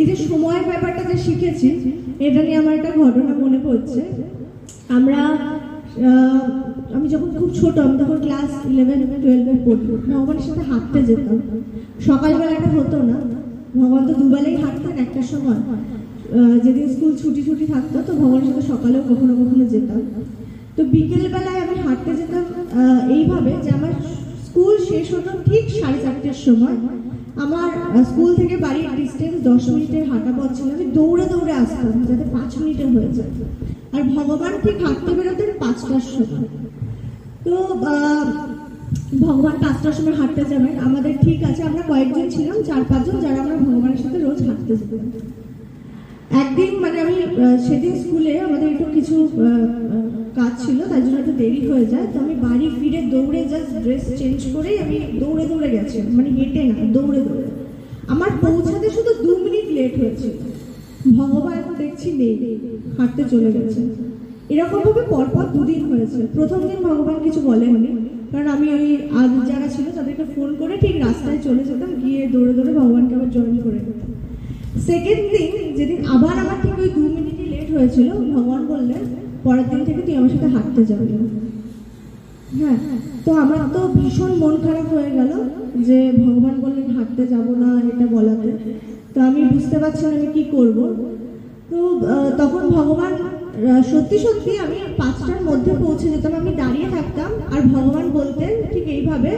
এই যে সময়ের ব্যাপারটা যে শিখেছি, এটা নিয়ে আমার একটা ঘটনা মনে পড়ছে। আমরা আমি যখন খুব ছোট, আমি তখন ক্লাস ইলেভেন টুয়েলভে পড়ি। ভগবানের সাথে হাঁটতে যেতাম। সকালবেলাটা হতো না। ভগবান তো দুবেলাই হাঁটতেন একটা সময়। যেদিন স্কুল ছুটি ছুটি থাকতো, তো ভগবানের সাথে সকালেও কখনো কখনো যেতাম। তো বিকেলবেলায় আমি হাঁটতে যেতাম এইভাবে যে আমার স্কুল শেষ হতো ঠিক সাড়ে চারটের সময়। স্কুল থেকে বাড়ির ডিস্টেন্স দশ মিনিটের হাঁটা পথ ছিল, আমি দৌড়ে দৌড়ে আসতাম যাতে পাঁচ মিনিটে হয়ে যায়। আর ভগবান ঠিক হাঁটতে বেরোতেন পাঁচটার সময়। তো ভগবান পাঁচটার সময় হাঁটতে যাবেন। আমাদের ঠিক আছে, আমরা কয়েকজন ছিলাম, চার পাঁচজন যারা আমরা ভগবানের সাথে রোজ হাঁটতে যেতাম। একদিন মানে আমি সেদিন স্কুলে আমাদের একটু কিছু কাজ ছিল, তাই জন্য একটু দেরি হয়ে যায়। তো আমি বাড়ি ফিরে দৌড়ে জাস্ট ড্রেস চেঞ্জ করেই আমি দৌড়ে দৌড়ে গেছি মানে হেঁটে না আমার পৌঁছাতে শুধু দু মিনিট লেট হয়েছে। ভগবান এখন দেখছি নেই, হাঁটতে চলে গেছে। এরকম ভাবে পরপর দুদিন হয়েছে। প্রথম দিন ভগবান কিছু বলেননি, কারণ আমি ওই আজ যারা ছিল তাদেরকে ফোন করে ঠিক রাস্তায় চলে যেতাম, গিয়ে দৌড়ে দৌড়ে ভগবানকে আবার জয়েন করে নিতাম। সেকেন্ড দিন, যেদিন আবার আমার ঠিক ওই দু মিনিটই লেট হয়েছিল, ভগবান বললেন, পরের দিন থেকে তুই আমার সাথে হাঁটতে যাবি। হ্যাঁ তো আমার তো ভীষণ মন খারাপ হয়ে গেল যে ভগবান বললেন হাঁটতে যাব না এটা বলাতে। তো আমি বুঝতে পারছি না আমি কি করব। তো তখন ভগবান সত্যি সত্যি আমি পাঁচটার মধ্যে পৌঁছে যেতাম, আমি দাঁড়িয়ে থাকতাম আর ভগবান বলতেন, ঠিক এইভাবে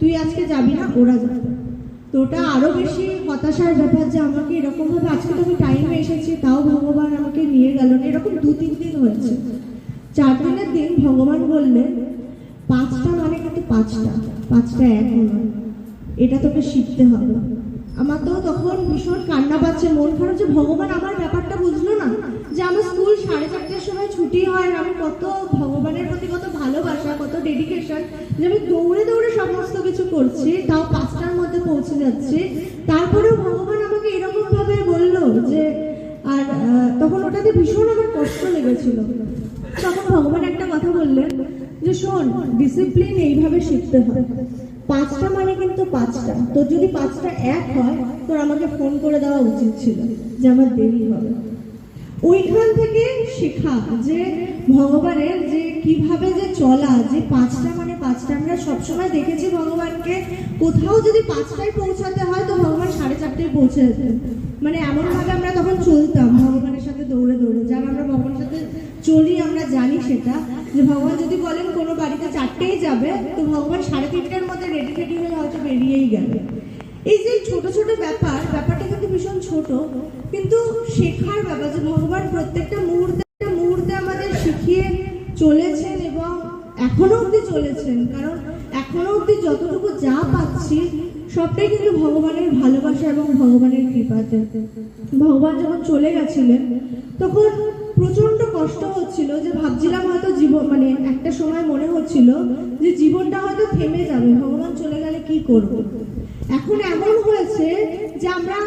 তুই আজকে যাবি না, ওরা যাবে। তো ওটা আরও বেশি হতাশার ব্যাপার যে আমাকে এরকমভাবে, আজকে তো আমি টাইমে এসেছি, তাও ভগবান আমাকে নিয়ে গেল না, এরকম দু তিন দিন হয়েছে। চার দিনের দিন ভগবান বললেন পাঁচটা মানে কিন্তু পাঁচটা। পাঁচটা এক এটা তোকে শিখতে হবে। আমার তো তখন ভীষণ কান্না পাচ্ছে, মন খারাপ যে ভগবান আমার ব্যাপারটা বুঝলো না যে আমার স্কুল সাড়ে চারটের সময় ছুটি হয় আমি কত ভগবানের প্রতি কত ভালোবাসা, কত ডেডিকেশন যে আমি দৌড়ে দৌড়ে সমস্ত কিছু করছি, তাও পাঁচটার মধ্যে পৌঁছে যাচ্ছি। তারপরেও ভগবান আমাকে এরকম ভাবে বলল যে, আর তখন ওটাতে ভীষণ আমার কষ্ট লেগেছিল। তখন ভগবান একটা কথা বললেন যে শোন ডিসিপ্লিন এইভাবে শিখতে হয়। পাঁচটা মানে কিন্তু পাঁচটা। তোর যদি পাঁচটা এক হয়, তোর আমাকে ফোন করে দেওয়া উচিত ছিল যে আমার দেরি হবে। ওইখান থেকে শেখা যে ভগবানের যে কীভাবে যে চলা, যে পাঁচটা মানে পাঁচটা। আমরা সবসময় দেখেছি ভগবানকে কোথাও যদি পাঁচটায় পৌঁছাতে হয়, তো ভগবান সাড়ে চারটায় পৌঁছে যেতেন। মানে এমন ভাবে আমরা তখন চলতাম ভগবানের সাথে দৌড়ে দৌড়ে যারা আমরা ভগবানের সাথে চলি আমরা জানি সেটা যে ভগবান যদি বলেন কোনো বাড়িতে চারটেই যাবে, তো ভগবান সাড়ে তিনটার মধ্যে রেডি টেডি হয়ে হয়তো বেরিয়েই গেলে। এই যে ছোট ছোট ব্যাপার, ব্যাপারটা কিন্তু ভীষণ ছোট, কিন্তু শেখার ব্যাপার, যে ভগবান প্রত্যেকটা মুহূর্তে মুহূর্তে আমাদের শিখিয়ে চলেছেন এবং এখনও অবধি চলেছেন, কারণ এখনও অবধি যতটুকু যা পাচ্ছি সবটাই কিন্তু ভগবানের ভালোবাসা এবং ভগবানের কৃপাতে ভগবান যখন চলে গেছিলেন, তখন প্রচণ্ড কষ্ট হচ্ছিল যে ভাবছিলাম হয়তো জীবন মানে একটা সময় মনে হচ্ছিল যে জীবনটা হয়তো থেমে যাবে, ভগবান চলে গেলে কি করব? এখন এমন হয়েছে যে আমরা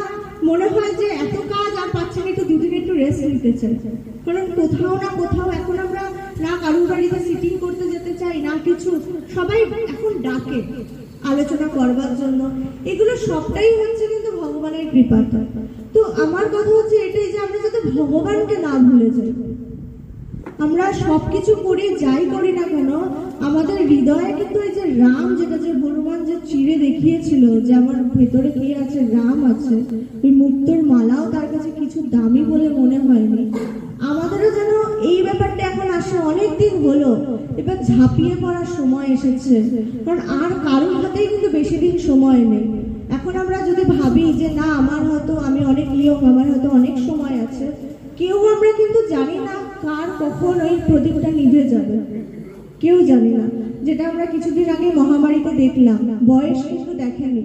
মনে হয় যে এত কাজ আর পাচ্ছি না, একটু দুদিন একটু রেস্ট নিতে চাই। কারণ কোথাও না কোথাও এখন আমরা না কারুর বাড়িতে সিটিং করতে যেতে চাই, না কিছু। সবাই এখন ডাকে। আলোচনা করবার জন্য। এগুলো সবটাই হচ্ছে কিন্তু ভগবানের কৃপাটা তো আমার কথা হচ্ছে এটাই যে আমরা যাতে ভগবানকে না ভুলে যাই। আমরা সবকিছু করি, যাই করি না কেন, আমাদের হৃদয়ে কিন্তু এই যে রাম, যেটা যে হনুমান যে চিড়ে দেখিয়েছিল যে আমার ভেতরে কি আছে, রাম আছে, ওই মুক্তোর মালাও তার কাছে কিছু দামি বলে মনে হয়নি। আমাদেরও আসে অনেক দিন হলো, এবার ঝাঁপিয়ে পড়ার সময় এসেছে। কারণ আর কারোর হাতেই কিন্তু বেশি দিন সময় নেই। এখন আমরা যদি ভাবি যে না, আমার হয়তো আমি অনেক ইয়ং আমার হয়তো অনেক সময় আছে, কেউ আমরা কিন্তু জানি না কার কখন ওই প্রদীপটা নিভে যাবে। কেউ জানি না। যেটা আমরা কিছুদিন আগে মহামারীতে দেখলাম। বয়স কিন্তু দেখেনি।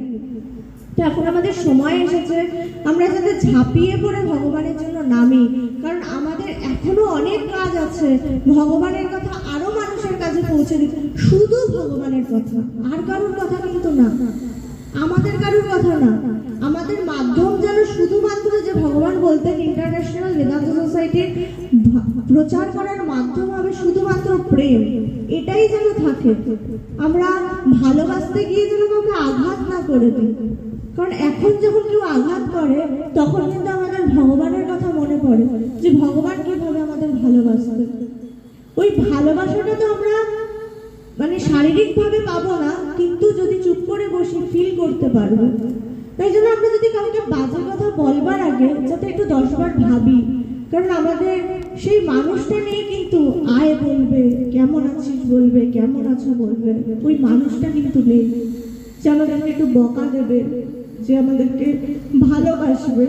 তো এখন আমাদের সময় এসেছে, আমরা যাতে ঝাঁপিয়ে পড়ে ভগবানের জন্য নামি। কারণ আমাদের এখনও অনেক কাজ আছে। ভগবানের কথা, আরও মানুষের কাছে পৌঁছে দিতে। শুধু ভগবানের কথা, আর কারোর কথা কিন্তু না। আমাদের কারোর কথা না। আমাদের মাধ্যম যেন শুধুমাত্র যে ভগবান বলতেন ইন্টারন্যাশনাল বেদান্ত সোসাইটির প্রচার করার মাধ্যম প্রেম, এটাই যেন থাকে। আমরা ভালোবাসতে গিয়ে যেন কাউকে আঘাত না করে দিই। কারণ এখন যখন কেউ আঘাত করে, তখন কিন্তু আমাদের ভগবানের কথা মনে পড়ে যে ভগবান কীভাবে আমাদের ভালোবাসতেন ওই ভালোবাসাটা তো আমরা মানে শারীরিকভাবে পাবো না, কিন্তু যদি চুপ করে বসে ফিল করতে পারব। তাই জন্য আমরা যদি কাউকে বাজে কথা বলবার আগে যাতে একটু দশবার ভাবি কারণ আমাদের সেই মানুষটা নেই কিন্তু আয় বলবে, কেমন আছিস বলবে, কেমন আছো বলবে, ওই মানুষটা কিন্তু নেই। যে আমাদেরকে একটু বকা দেবে, যে আমাদেরকে ভালোবাসবে।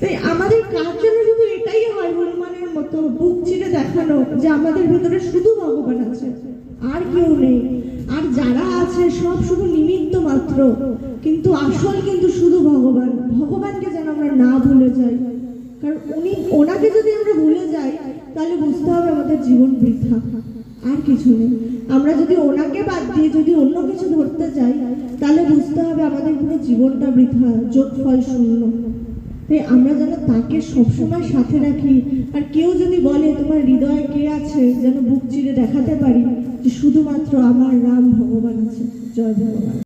তাই আমাদের কাজ যেন শুধু এটাই হয় হনুমানের মতো বুক চিরে দেখানো, যে আমাদের ভেতরে শুধু ভগবান আছে, আর কেউ নেই। আর যারা আছে, সব শুধু নিমিত্ত মাত্র, কিন্তু আসল কিন্তু শুধু ভগবান। ভগবানকে যেন আমরা না ভুলে যাই। কারণ উনি, ওনাকে যদি আমরা ভুলে যাই, তাহলে বুঝতে হবে আমাদের জীবন বৃথা। আর কিছু নেই। আমরা যদি ওনাকে বাদ দিয়ে যদি অন্য কিছু ধরতে যাই, তাহলে বুঝতে হবে আমাদের পুরো জীবনটা বৃথা, যোগফল শূন্য। তাই আমরা যেন তাকে সবসময় সাথে রাখি। আর কেউ যদি বলে, তোমার হৃদয়ে কে আছে? যেন বুক চিরে দেখাতে পারি যে শুধুমাত্র আমার রাম ভগবান আছে। জয় ভগবান।